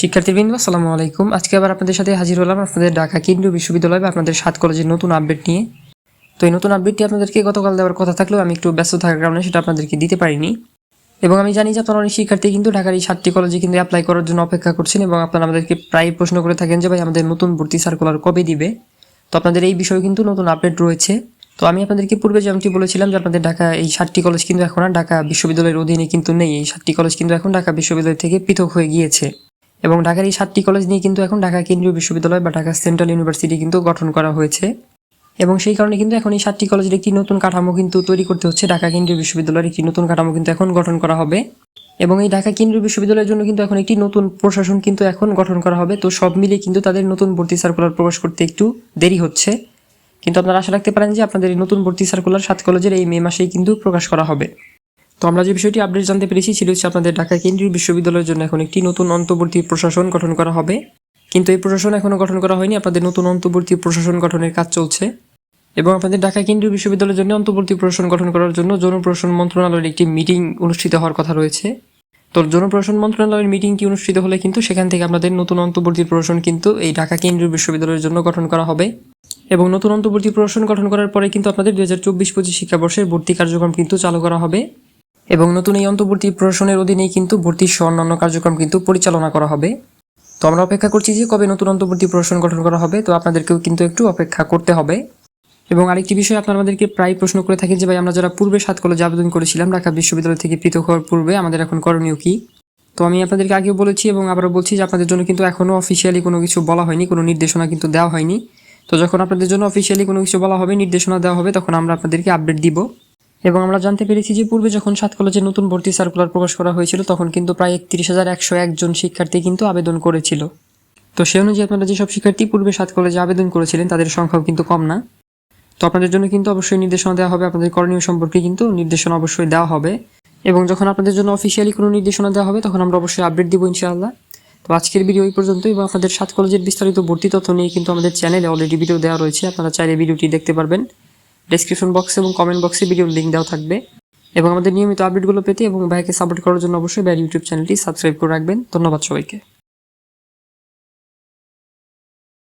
শিক্ষার্থীবৃন্দ আসসালামু আলাইকুম। আজকে আবার আপনাদের সাথে হাজির হলাম আপনাদের ঢাকা কেন্দ্রীয় বিশ্ববিদ্যালয় বা আপনাদের সাত কলেজের নতুন আপডেট নিয়ে। তো এই নতুন আপডেটটি আপনাদেরকে গতকাল দেওয়ার কথা থাকলেও আমি একটু ব্যস্ত থাকার কারণে সেটা আপনাদেরকে দিতে পারিনি। এবং আমি জানি যে আপনারা অনেক শিক্ষার্থী কিন্তু ঢাকার এই সাতটি কলেজে কিন্তু অ্যাপ্লাই করার জন্য অপেক্ষা করছেন এবং আপনারা আমাদেরকে প্রায় প্রশ্ন করে থাকেন যে, ভাই, আমাদের নতুন ভর্তি সার্কুলার কবে দিবে? তো আপনাদের এই বিষয়ে কিন্তু নতুন আপডেট রয়েছে। তো আমি আপনাদেরকে পূর্বে যেমনটি বলেছিলাম যে, আপনাদের ঢাকা এই সাতটি কলেজ কিন্তু এখন আর ঢাকা বিশ্ববিদ্যালয়ের অধীনে কিন্তু নেই। এই সাতটি কলেজ কিন্তু এখন ঢাকা বিশ্ববিদ্যালয় থেকে পৃথক হয়ে গিয়েছে। এবং ঢাকার এই সাতটি কলেজ নিয়ে কিন্তু এখন ঢাকা কেন্দ্রীয় বিশ্ববিদ্যালয় বা ঢাকা সেন্ট্রাল ইউনিভার্সিটি কিন্তু গঠন করা হয়েছে। এবং সেই কারণে কিন্তু এখন এই সাতটি কলেজের একটি নতুন কাঠামো কিন্তু তৈরি করতে হচ্ছে। ঢাকা কেন্দ্রীয় বিশ্ববিদ্যালয়ের একটি নতুন কাঠামো কিন্তু এখন গঠন করা হবে। এবং এই ঢাকা কেন্দ্রীয় বিশ্ববিদ্যালয়ের জন্য কিন্তু এখন একটি নতুন প্রশাসন কিন্তু এখন গঠন করা হবে। তো সব মিলিয়ে কিন্তু তাদের নতুন ভর্তি সার্কুলার প্রকাশ করতে একটু দেরি হচ্ছে। কিন্তু আপনারা আশা রাখতে পারেন যে আপনাদের এই নতুন ভর্তি সার্কুলার সাত কলেজের এই মে মাসেই কিন্তু প্রকাশ করা হবে। তো আমরা যে বিষয়টি আপডেট জানতে পেরেছি ছিল হচ্ছে আপনাদের ঢাকা কেন্দ্রীয় বিশ্ববিদ্যালয়ের জন্য এখন একটি নতুন অন্তর্বর্তী প্রশাসন গঠন করা হবে। কিন্তু এই প্রশাসন এখনও গঠন করা হয়নি, আপনাদের নতুন অন্তর্বর্তী প্রশাসন গঠনের কাজ চলছে। এবং আপনাদের ঢাকা কেন্দ্রীয় বিশ্ববিদ্যালয়ের জন্য অন্তর্বর্তী প্রশাসন গঠন করার জন্য জনপ্রশাসন মন্ত্রণালয়ের একটি মিটিং অনুষ্ঠিত হওয়ার কথা রয়েছে। তো জনপ্রশাসন মন্ত্রণালয়ের মিটিংটি অনুষ্ঠিত হলে কিন্তু সেখান থেকে আপনাদের নতুন অন্তর্বর্তী প্রশাসন কিন্তু এই ঢাকা কেন্দ্রীয় বিশ্ববিদ্যালয়ের জন্য গঠন করা হবে। এবং নতুন অন্তর্বর্তী প্রশাসন গঠন করার পরে কিন্তু আপনাদের দু হাজার চব্বিশ পঁচিশ শিক্ষাবর্ষের ভর্তি কার্যক্রম কিন্তু চালু করা হবে। এবং নতুন এই অন্তর্বর্তী প্রশাসনের অধীনেই কিন্তু ভর্তি সহ অন্যান্য কার্যক্রম কিন্তু পরিচালনা করা হবে। তো আমরা অপেক্ষা করছি যে কবে নতুন অন্তর্বর্তী প্রশাসন গঠন করা হবে, তো আপনাদেরকেও কিন্তু একটু অপেক্ষা করতে হবে। এবং আরেকটি বিষয় আপনারা আমাদেরকে প্রায় প্রশ্ন করে থাকেন যে, ভাই, আমরা যারা পূর্বে সাত কলেজে আবেদন করেছিলাম, ঢাকা বিশ্ববিদ্যালয় থেকে পৃথক হওয়ার পূর্বে আমাদের এখন করণীয় কি? তো আমি আপনাদেরকে আগেও বলেছি এবং আবারও বলছি যে, আপনাদের জন্য কিন্তু এখনও অফিসিয়ালি কোনো কিছু বলা হয়নি, কোনো নির্দেশনা কিন্তু দেওয়া হয়নি। তো যখন আপনাদের জন্য অফিসিয়ালি কোনো কিছু বলা হবে, নির্দেশনা দেওয়া হবে, তখন আমরা আপনাদেরকে আপডেট দিব। এবং আমরা জানতে পেরেছি যে পূর্বে যখন সাত কলেজে নতুন ভর্তি সার্কুলার প্রকাশ করা হয়েছিল, তখন কিন্তু প্রায় একত্রিশ হাজার একশো একজন শিক্ষার্থী কিন্তু আবেদন করেছিল। তো সে অনুযায়ী আপনারা যেসব শিক্ষার্থী পূর্বে সাত কলেজে আবেদন করেছিলেন, তাদের সংখ্যাও কিন্তু কম না। তো আপনাদের জন্য কিন্তু অবশ্যই নির্দেশনা দেওয়া হবে, আপনাদের করণীয় সম্পর্কে কিন্তু নির্দেশনা অবশ্যই দেওয়া হবে। এবং যখন আপনাদের জন্য অফিসিয়ালি কোনো নির্দেশনা দেওয়া হবে, তখন আমরা অবশ্যই আপডেট দিব ইনশাআল্লাহ। তো আজকের ভিডিও এই পর্যন্ত এবং আপনাদের সাত কলেজের বিস্তারিত ভর্তি তথ্য নিয়ে কিন্তু আমাদের চ্যানেলে অলরেডি ভিডিও দেওয়া রয়েছে, আপনারা চাইলে ভিডিওটি দেখতে পারবেন। ডেসক্রিপশন বক্সে এবং কমেন্ট বক্সে ভিডিওর লিঙ্ক দেওয়া থাকবে। এবং আমাদের নিয়মিত আপডেটগুলো পেতে এবং ভাইকে সাপোর্ট করার জন্য অবশ্যই ভাইয়ের ইউটিউব চ্যানেলটি সাবস্ক্রাইব করে রাখবেন। ধন্যবাদ সবাইকে।